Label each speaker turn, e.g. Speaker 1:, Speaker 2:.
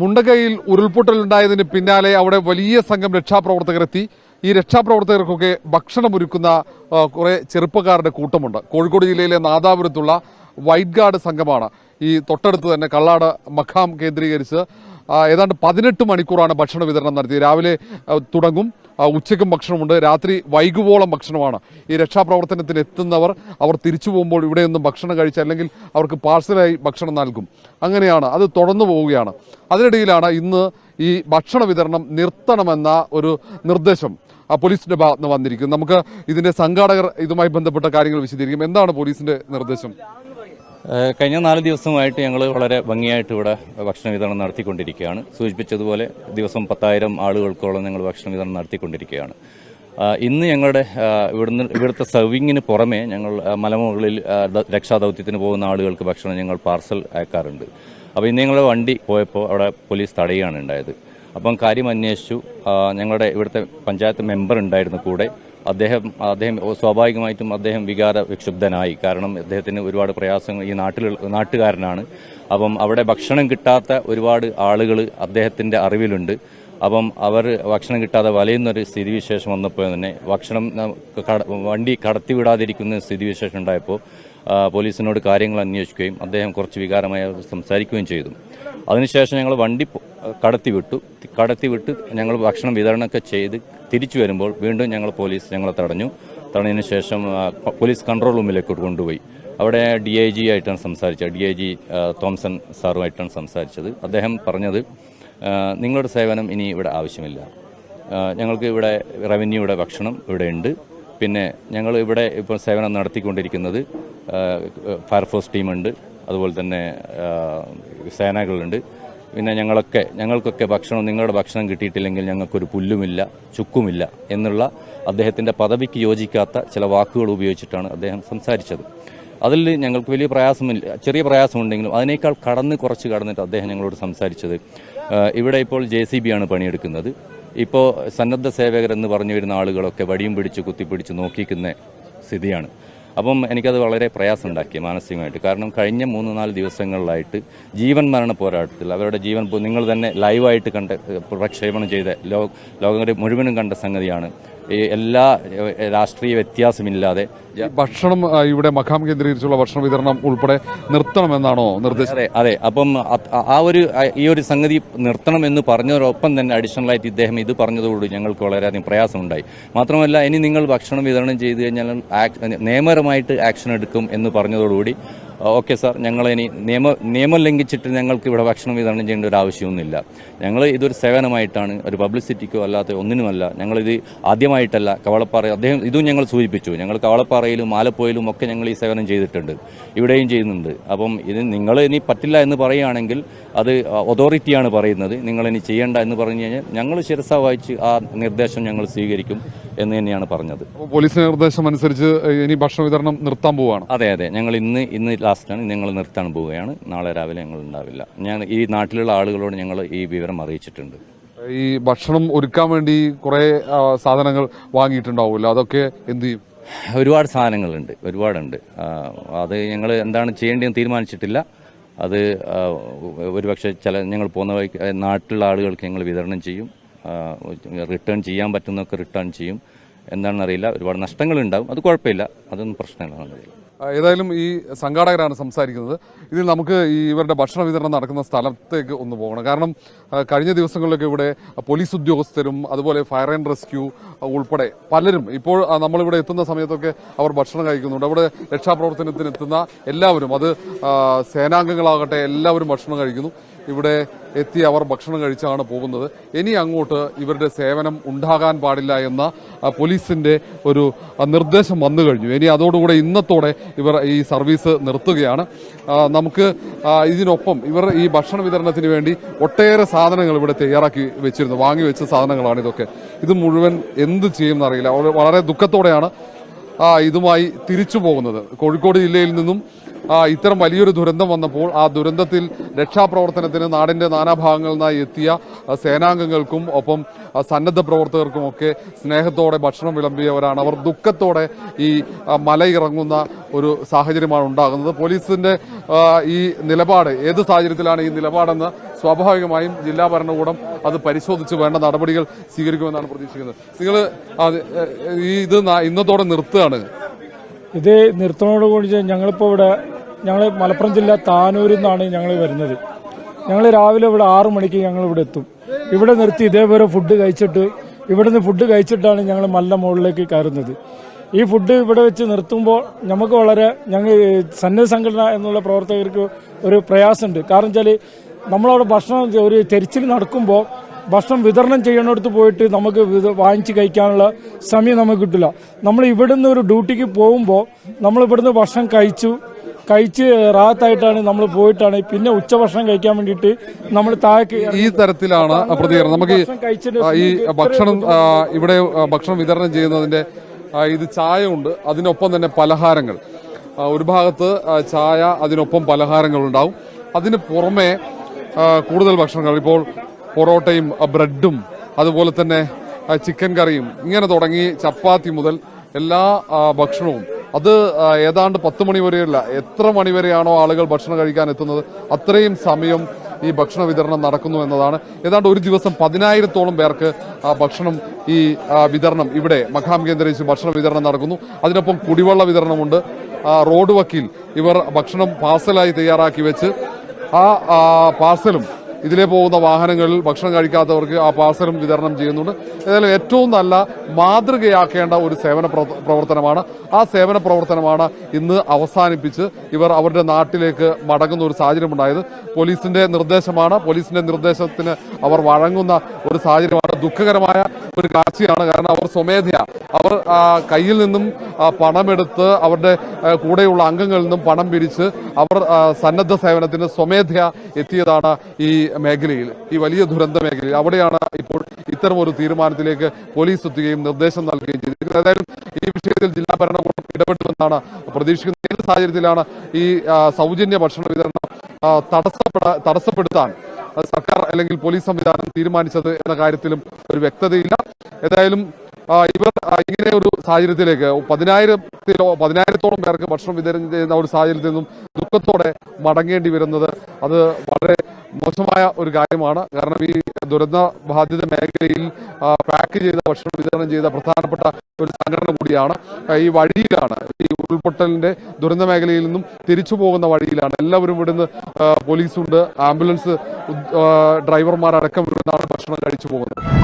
Speaker 1: മുണ്ടകയിൽ ഉരുൾപൊട്ടൽ ഉരുൾപൊട്ടലുണ്ടായതിന് പിന്നാലെ അവിടെ വലിയ സംഘം രക്ഷാപ്രവർത്തകരെത്തി. ഈ രക്ഷാപ്രവർത്തകർക്കൊക്കെ ഭക്ഷണമൊരുക്കുന്ന കുറേ ചെറുപ്പക്കാരുടെ കൂട്ടമുണ്ട്. കോഴിക്കോട് ജില്ലയിലെ നാദാപുരത്തുള്ള വൈറ്റ് ഗാർഡ് സംഘമാണ് ഈ തൊട്ടടുത്ത് തന്നെ കള്ളാട് മഖാം കേന്ദ്രീകരിച്ച് ഏതാണ്ട് പതിനെട്ട് മണിക്കൂറാണ് ഭക്ഷണ വിതരണം നടത്തിയത്. രാവിലെ തുടങ്ങും. ഉച്ചയ്ക്കും ഭക്ഷണമുണ്ട്. രാത്രി വൈകുവോളം ഭക്ഷണമാണ്. ഈ രക്ഷാപ്രവർത്തനത്തിന് എത്തുന്നവർ അവർ തിരിച്ചു പോകുമ്പോൾ ഇവിടെ നിന്നും ഭക്ഷണം കഴിച്ച് അല്ലെങ്കിൽ അവർക്ക് പാഴ്സലായി ഭക്ഷണം നൽകും. അങ്ങനെയാണ്. അത് തുടർന്നു പോവുകയാണ്. അതിനിടയിലാണ് ഇന്ന് ഈ ഭക്ഷണ വിതരണം നിർത്തണമെന്ന ഒരു നിർദ്ദേശം പോലീസിന്റെ ഭാഗത്ത് നിന്ന് വന്നിരിക്കുന്നത്. നമുക്ക് ഇതിന്റെ സംഘാടകർ ഇതുമായി ബന്ധപ്പെട്ട കാര്യങ്ങൾ വിശദീകരിക്കും. എന്താണ് പോലീസിന്റെ നിർദ്ദേശം?
Speaker 2: കഴിഞ്ഞ നാല് ദിവസമായിട്ട് ഞങ്ങൾ വളരെ ഭംഗിയായിട്ട് ഇവിടെ ഭക്ഷണ വിതരണം നടത്തിക്കൊണ്ടിരിക്കുകയാണ്. സൂചിപ്പിച്ചതുപോലെ ദിവസം പത്തായിരം ആളുകൾക്കോളം ഞങ്ങൾ ഭക്ഷണ വിതരണം നടത്തിക്കൊണ്ടിരിക്കുകയാണ്. ഇന്ന് ഞങ്ങളുടെ ഇവിടുന്ന് ഇവിടുത്തെ സർവിങ്ങിന് പുറമെ ഞങ്ങൾ മലമുകളിൽ രക്ഷാദൗത്യത്തിന് പോകുന്ന ആളുകൾക്ക് ഭക്ഷണം ഞങ്ങൾ പാർസൽ അയക്കാറുണ്ട്. അപ്പോൾ ഇന്ന് ഞങ്ങളുടെ വണ്ടി പോയപ്പോൾ അവിടെ പോലീസ് തടയുകയാണ് ഉണ്ടായത്. അപ്പം കാര്യം അന്വേഷിച്ചു. ഞങ്ങളുടെ ഇവിടുത്തെ പഞ്ചായത്ത് മെമ്പർ ഉണ്ടായിരുന്നു കൂടെ. അദ്ദേഹം അദ്ദേഹം സ്വാഭാവികമായിട്ടും അദ്ദേഹം വികാര വിക്ഷുബ്ധനായി. കാരണം അദ്ദേഹത്തിന് ഒരുപാട് പ്രയാസങ്ങൾ ഈ നാട്ടിൽ നാട്ടുകാരനാണ്. അപ്പം അവിടെ ഭക്ഷണം കിട്ടാത്ത ഒരുപാട് ആളുകൾ അദ്ദേഹത്തിന്റെ അറിവിലുണ്ട്. അപ്പം അവർ ഭക്ഷണം കിട്ടാതെ വലയുന്നൊരു സ്ഥിതിവിശേഷം വന്നപ്പോൾ തന്നെ ഭക്ഷണം വണ്ടി കടത്തിവിടാതിരിക്കുന്ന സ്ഥിതിവിശേഷം ഉണ്ടായപ്പോൾ പോലീസിനോട് കാര്യങ്ങൾ അന്വേഷിക്കുകയും അദ്ദേഹം കുറച്ച് വികാരമായി സംസാരിക്കുകയും ചെയ്തു. അതിനുശേഷം ഞങ്ങൾ വണ്ടി പൊ- കടത്തിവിട്ടു കടത്തിവിട്ട് ഞങ്ങൾ ഭക്ഷണം വിതരണമൊക്കെ ചെയ്ത് തിരിച്ചു വരുമ്പോൾ വീണ്ടും ഞങ്ങൾ പോലീസ് ഞങ്ങളെ തടഞ്ഞു. തടഞ്ഞതിന് ശേഷം പോലീസ് കൺട്രോൾ റൂമിലേക്ക് കൊണ്ടുപോയി. അവിടെ ഡി ഐ ജി ആയിട്ടാണ് സംസാരിച്ചത്. ഡി ഐ ജി തോംസൺ സാറുമായിട്ടാണ് സംസാരിച്ചത്. അദ്ദേഹം പറഞ്ഞത് നിങ്ങളുടെ സേവനം ഇനി ഇവിടെ ആവശ്യമില്ല. ഞങ്ങൾക്ക് ഇവിടെ റവന്യൂയുടെ ഭക്ഷണം ഇവിടെ ഉണ്ട് പിന്നെ ഞങ്ങൾ ഇവിടെ ഇപ്പോൾ സേവനം നടത്തിക്കൊണ്ടിരിക്കുന്നത് ഫയർഫോഴ്സ് ടീമുണ്ട്. അതുപോലെ തന്നെ സേനകളുണ്ട്. പിന്നെ ഞങ്ങളൊക്കെ ഞങ്ങൾക്കൊക്കെ ഭക്ഷണം നിങ്ങളുടെ ഭക്ഷണം കിട്ടിയിട്ടില്ലെങ്കിൽ ഞങ്ങൾക്കൊരു പുല്ലുമില്ല ചുക്കുമില്ല എന്നുള്ള അദ്ദേഹത്തിന്റെ പദവിക്ക് യോജിക്കാത്ത ചില വാക്കുകൾ ഉപയോഗിച്ചിട്ടാണ് അദ്ദേഹം സംസാരിച്ചത്. അതിൽ ഞങ്ങൾക്ക് വലിയ പ്രയാസമില്ല ചെറിയ പ്രയാസമുണ്ടെങ്കിലും അതിനേക്കാൾ കടന്ന് കുറച്ച് കടന്നിട്ട് അദ്ദേഹം ഞങ്ങളോട് സംസാരിച്ചത്. ഇവിടെ ഇപ്പോൾ ജെ സി ബി ആണ് പണിയെടുക്കുന്നത്. ഇപ്പോൾ സന്നദ്ധ സേവകർ എന്ന് പറഞ്ഞു വരുന്ന ആളുകളൊക്കെ വടിയും പിടിച്ച് കുത്തിപ്പിടിച്ച് നോക്കിക്കുന്ന സ്ഥിതിയാണ്. അപ്പം എനിക്കത് വളരെ പ്രയാസമുണ്ടാക്കി മാനസികമായിട്ട്. കാരണം കഴിഞ്ഞ മൂന്ന് നാല് ദിവസങ്ങളിലായിട്ട് ജീവൻ മരണ പോരാട്ടത്തിൽ അവരുടെ ജീവൻ നിങ്ങൾ തന്നെ ലൈവായിട്ട് കണ്ട് പ്രക്ഷേപണം ചെയ്ത ലോക ലോകം മുഴുവനും കണ്ട സംഗതിയാണ് എല്ലാ രാഷ്ട്രീയ വ്യത്യാസമില്ലാതെ
Speaker 1: ഭക്ഷണം ഇവിടെ മഖാം കേന്ദ്രീകരിച്ചുള്ള ഭക്ഷണ വിതരണം ഉൾപ്പെടെ നിർത്തണമെന്നാണോ നിർദ്ദേശം?
Speaker 2: അതെ അതെ. അപ്പം ആ ഒരു ഈ ഒരു സംഗതി നിർത്തണം എന്ന് പറഞ്ഞതോടൊപ്പം തന്നെ അഡീഷണൽ ആയിട്ട് ഇദ്ദേഹം ഇത് പറഞ്ഞതോടുകൂടി ഞങ്ങൾക്ക് വളരെയധികം പ്രയാസമുണ്ടായി. മാത്രമല്ല ഇനി നിങ്ങൾ ഭക്ഷണം വിതരണം ചെയ്തു കഴിഞ്ഞാൽ നിയമപരമായിട്ട് ആക്ഷൻ എടുക്കും എന്ന് പറഞ്ഞതോടുകൂടി ഓക്കെ സാർ. ഞങ്ങൾ ഇനി നിയമ നിയമം ലംഘിച്ചിട്ട് ഞങ്ങൾക്ക് ഇവിടെ ഭക്ഷണം വിതരണം ചെയ്യേണ്ട ഒരു ആവശ്യമൊന്നുമില്ല. ഞങ്ങൾ ഇതൊരു സേവനമായിട്ടാണ് ഒരു പബ്ലിസിറ്റിക്കോ അല്ലാത്ത ഒന്നിനുമല്ല. ഞങ്ങളിത് ആദ്യമായിട്ടല്ല കവളപ്പാറ അദ്ദേഹം ഇതും ഞങ്ങൾ സൂചിപ്പിച്ചു. ഞങ്ങൾ കവളപ്പാറയിലും ആലപ്പുഴയിലും ഒക്കെ ഞങ്ങൾ ഈ സേവനം ചെയ്തിട്ടുണ്ട്. ഇവിടെയും ചെയ്യുന്നുണ്ട്. അപ്പം ഇത് നിങ്ങൾ ഇനി പറ്റില്ല എന്ന് പറയുകയാണെങ്കിൽ അത് അതോറിറ്റിയാണ് പറയുന്നത്. നിങ്ങളിനി ചെയ്യേണ്ട എന്ന് പറഞ്ഞു കഴിഞ്ഞാൽ ഞങ്ങൾ ശിരസ വായിച്ച് ആ നിർദ്ദേശം ഞങ്ങൾ സ്വീകരിക്കും എന്ന് തന്നെയാണ് പറഞ്ഞത്.
Speaker 1: പോലീസ് നിർദ്ദേശം അനുസരിച്ച് ഇനി ഭക്ഷണ വിതരണം നിർത്താൻ പോവുകയാണ്
Speaker 2: അതെ അതെ. ഞങ്ങൾ ഇന്ന് ഇന്ന് ലാസ്റ്റാണ് ഞങ്ങൾ നിർത്താൻ പോവുകയാണ്. നാളെ രാവിലെ ഞങ്ങൾ ഉണ്ടാവില്ല. ഞാൻ ഈ നാട്ടിലുള്ള ആളുകളോട് ഞങ്ങൾ ഈ വിവരം അറിയിച്ചിട്ടുണ്ട്.
Speaker 1: ഈ ഭക്ഷണം ഒരുക്കാൻ വേണ്ടി കുറെ സാധനങ്ങൾ വാങ്ങിയിട്ടുണ്ടാവുമല്ലോ. അതൊക്കെ എന്ത് ചെയ്യും?
Speaker 2: ഒരുപാട് സാധനങ്ങളുണ്ട്. ഒരുപാടുണ്ട്. അത് ഞങ്ങൾ എന്താണ് ചെയ്യേണ്ടതെന്ന് തീരുമാനിച്ചിട്ടില്ല. അത് ഒരുപക്ഷെ ചില ഞങ്ങൾ പോകുന്ന വഴി നാട്ടിലുള്ള ആളുകൾക്ക് ഞങ്ങൾ വിതരണം ചെയ്യും. റിട്ടേൺ ചെയ്യാൻ പറ്റുന്നതൊക്കെ റിട്ടേൺ ചെയ്യും. എന്താണെന്നറിയില്ല ഒരുപാട് നഷ്ടങ്ങളുണ്ടാവും. അത് കുഴപ്പമില്ല. അതൊന്നും പ്രശ്നമില്ല.
Speaker 1: ഏതായാലും ഈ സംഘാടകരാണ് സംസാരിക്കുന്നത്. ഇതിൽ നമുക്ക് ഈ ഇവരുടെ ഭക്ഷണ വിതരണം നടക്കുന്ന സ്ഥലത്തേക്ക് ഒന്ന് പോകണം. കാരണം കഴിഞ്ഞ ദിവസങ്ങളിലൊക്കെ ഇവിടെ പോലീസ് ഉദ്യോഗസ്ഥരും അതുപോലെ ഫയർ ആൻഡ് റെസ്ക്യൂ ഉൾപ്പെടെ പലരും ഇപ്പോൾ നമ്മളിവിടെ എത്തുന്ന സമയത്തൊക്കെ അവർ ഭക്ഷണം കഴിക്കുന്നുണ്ട്. അവിടെ രക്ഷാപ്രവർത്തനത്തിന് എത്തുന്ന എല്ലാവരും അത് സേനാംഗങ്ങളാകട്ടെ എല്ലാവരും ഭക്ഷണം കഴിക്കുന്നു. ഇവിടെ എത്തി അവർ ഭക്ഷണം കഴിച്ചാണ് പോകുന്നത്. ഇനി അങ്ങോട്ട് ഇവരുടെ സേവനം ഉണ്ടാകാൻ പാടില്ല എന്ന പോലീസിന്റെ ഒരു നിർദ്ദേശം വന്നു കഴിഞ്ഞു. ഇനി അതോടുകൂടെ ഇന്നത്തോടെ ഇവർ ഈ സർവീസ് നിർത്തുകയാണ്. നമുക്ക് ഇതിനൊപ്പം ഇവർ ഈ ഭക്ഷണ വിതരണത്തിന് വേണ്ടി ഒട്ടേറെ സാധനങ്ങൾ ഇവിടെ തയ്യാറാക്കി വെച്ചിരുന്നു. വാങ്ങി വെച്ച സാധനങ്ങളാണ് ഇതൊക്കെ. ഇത് മുഴുവൻ എന്ത് ചെയ്യുമെന്നറിയില്ല വളരെ- വളരെ ദുഃഖത്തോടെയാണ് ഇതുമായി തിരിച്ചു പോകുന്നത്. കോഴിക്കോട് ജില്ലയിൽ നിന്നും ഇത്തരം വലിയൊരു ദുരന്തം വന്നപ്പോൾ ആ ദുരന്തത്തിൽ രക്ഷാപ്രവർത്തനത്തിന് നാടിന്റെ നാനാഭാഗങ്ങളിൽ നിന്നായി എത്തിയ സേനാംഗങ്ങൾക്കും ഒപ്പം സന്നദ്ധ പ്രവർത്തകർക്കും ഒക്കെ സ്നേഹത്തോടെ ഭക്ഷണം വിളമ്പിയവരാണ്. അവർ ദുഃഖത്തോടെ ഈ മലയിറങ്ങുന്ന ഒരു സാഹചര്യമാണ് ഉണ്ടാകുന്നത്. പോലീസിന്റെ ഈ നിലപാട് ഏത് സാഹചര്യത്തിലാണ് ഈ നിലപാടെന്ന് സ്വാഭാവികമായും ജില്ലാ ഭരണകൂടം അത് പരിശോധിച്ച് വേണ്ട നടപടികൾ സ്വീകരിക്കുമെന്നാണ് പ്രതീക്ഷിക്കുന്നത്. നിങ്ങൾ ഇത് ഇന്നത്തോടെ നിർത്തുകയാണ്.
Speaker 3: ഇത് നിർത്തണോടുകൂടി ഞങ്ങളിപ്പോൾ ഇവിടെ ഞങ്ങൾ മലപ്പുറം ജില്ല താനൂരിൽ നിന്നാണ് ഞങ്ങൾ വരുന്നത്. ഞങ്ങൾ രാവിലെ ഇവിടെ ആറു മണിക്ക് ഞങ്ങൾ ഇവിടെ എത്തും. ഇവിടെ നിർത്തി ഇതേപോലെ ഫുഡ് കഴിച്ചിട്ട് ഇവിടുന്ന് ഫുഡ് കഴിച്ചിട്ടാണ് ഞങ്ങൾ മല്ല മുകളിലേക്ക് കയറുന്നത്. ഈ ഫുഡ് ഇവിടെ വെച്ച് നിർത്തുമ്പോൾ നമുക്ക് വളരെ ഞങ്ങൾ സന്നദ്ധ സംഘടന എന്നുള്ള പ്രവർത്തകർക്ക് ഒരു പ്രയാസമുണ്ട്. കാരണം വെച്ചാൽ നമ്മളവിടെ ഭക്ഷണം ഒരു തെരിച്ചിൽ നടക്കുമ്പോൾ ഭക്ഷണം വിതരണം ചെയ്യണടുത്ത് പോയിട്ട് നമുക്ക് വാങ്ങിച്ച് കഴിക്കാനുള്ള സമയം നമുക്ക് കിട്ടില്ല. നമ്മൾ ഇവിടുന്ന് ഒരു ഡ്യൂട്ടിക്ക് പോകുമ്പോൾ നമ്മൾ ഇവിടുന്ന് ഭക്ഷണം കഴിച്ചു കഴിച്ച് റാത്തായിട്ടാണ് നമ്മൾ പോയിട്ടാണ്. പിന്നെ ഉച്ചഭക്ഷണം കഴിക്കാൻ വേണ്ടിയിട്ട് നമ്മൾ താഴേക്ക്
Speaker 1: ഈ തരത്തിലാണ് പ്രതികരണം. നമുക്ക് ഈ-
Speaker 3: ഭക്ഷണം
Speaker 1: ഇവിടെ ഭക്ഷണം വിതരണം ചെയ്യുന്നതിന്റെ ഇത് ചായ ഉണ്ട് അതിനൊപ്പം തന്നെ പലഹാരങ്ങൾ. ഒരു ഭാഗത്ത് ചായ അതിനൊപ്പം പലഹാരങ്ങൾ ഉണ്ടാവും. അതിന് പുറമെ കൂടുതൽ ഭക്ഷണങ്ങൾ. ഇപ്പോൾ പൊറോട്ടയും ബ്രെഡും അതുപോലെ തന്നെ ചിക്കൻ കറിയും ഇങ്ങനെ തുടങ്ങി ചപ്പാത്തി മുതൽ എല്ലാ ഭക്ഷണവും അത് ഏതാണ്ട് പത്ത് മണി വരെയല്ല എത്ര മണി വരെയാണോ ആളുകൾ ഭക്ഷണം കഴിക്കാൻ എത്തുന്നത് അത്രയും സമയം ഈ ഭക്ഷണ വിതരണം നടക്കുന്നു എന്നതാണ്. ഏതാണ്ട് ഒരു ദിവസം പതിനായിരത്തോളം പേർക്ക് ആ, ഭക്ഷണം ഈ വിതരണം ഇവിടെ മഖാം കേന്ദ്രീകരിച്ച് ഭക്ഷണ വിതരണം നടക്കുന്നു. അതിനൊപ്പം കുടിവെള്ള വിതരണമുണ്ട്. റോഡ് വക്കിൽ ഇവർ ഭക്ഷണം പാർസലായി തയ്യാറാക്കി വെച്ച് ആ, പാർസലും ഇതിലെ പോകുന്ന വാഹനങ്ങളിൽ ഭക്ഷണം കഴിക്കാത്തവർക്ക് ആ പാർസലും വിതരണം ചെയ്യുന്നുണ്ട്. ഏതായാലും ഏറ്റവും നല്ല മാതൃകയാക്കേണ്ട ഒരു സേവന പ്രവർത്തനമാണ്. ആ സേവന പ്രവർത്തനമാണ് ഇന്ന് അവസാനിപ്പിച്ച് ഇവർ അവരുടെ നാട്ടിലേക്ക് മടങ്ങുന്ന ഒരു സാഹചര്യം ഉണ്ടായത് പോലീസിന്റെ നിർദ്ദേശമാണ്. പോലീസിന്റെ നിർദ്ദേശത്തിന് അവർ വഴങ്ങുന്ന ഒരു സാഹചര്യമാണ് ദുഃഖകരമായ ഒരു കാഴ്ചയാണ്. കാരണം അവർ സ്വമേധയാ. അവർ കയ്യിൽ നിന്നും പണമെടുത്ത് അവരുടെ കൂടെയുള്ള അംഗങ്ങളിൽ നിന്നും പണം പിരിച്ച് അവർ സന്നദ്ധ സേവനത്തിന് സ്വമേധയാ എത്തിയതാണ് ഈ മേഖലയിൽ ഈ വലിയ ദുരന്ത മേഖലയിൽ. അവിടെയാണ് ഇപ്പോൾ ഇത്തരം ഒരു തീരുമാനത്തിലേക്ക് പോലീസ് എത്തുകയും നിർദ്ദേശം നൽകുകയും ചെയ്തിരിക്കുന്നത്. ഏതായാലും ഈ വിഷയത്തിൽ ജില്ലാ ഭരണകൂടം ഇടപെടുമെന്നാണ് പ്രതീക്ഷിക്കുന്നത്. ഏത് സാഹചര്യത്തിലാണ് ഈ സൗജന്യ ഭക്ഷണ വിതരണം തടസ്സപ്പെട തടസ്സപ്പെടുത്താൻ സർക്കാർ അല്ലെങ്കിൽ പോലീസ് സംവിധാനം തീരുമാനിച്ചത് എന്ന കാര്യത്തിലും ഒരു വ്യക്തതയില്ല. ഏതായാലും ഇവർ ഇങ്ങനെ ഒരു സാഹചര്യത്തിലേക്ക് പതിനായിരത്തിലോ പതിനായിരത്തോളം പേർക്ക് ഭക്ഷണം വിതരണം ചെയ്യുന്ന ഒരു സാഹചര്യത്തിൽ നിന്നും ദുഃഖത്തോടെ മടങ്ങേണ്ടി വരുന്നത് അത് വളരെ മോശമായ ഒരു കാര്യമാണ്. കാരണം ഈ ദുരന്ത ബാധിത മേഖലയിൽ പാക്ക് ചെയ്ത ഭക്ഷണം വിതരണം ചെയ്ത പ്രധാനപ്പെട്ട ഒരു സംഘടന കൂടിയാണ് ഈ വഴിയിലാണ് ഈ ഉരുൾപൊട്ടലിന്റെ ദുരന്ത മേഖലയിൽ നിന്നും തിരിച്ചു പോകുന്ന വഴിയിലാണ്. എല്ലാവരും ഇവിടുന്ന് പോലീസുണ്ട് ആംബുലൻസ് ഡ്രൈവർമാരടക്കം ഇവിടുന്നാണ് ഭക്ഷണം കഴിച്ചു പോകുന്നത്.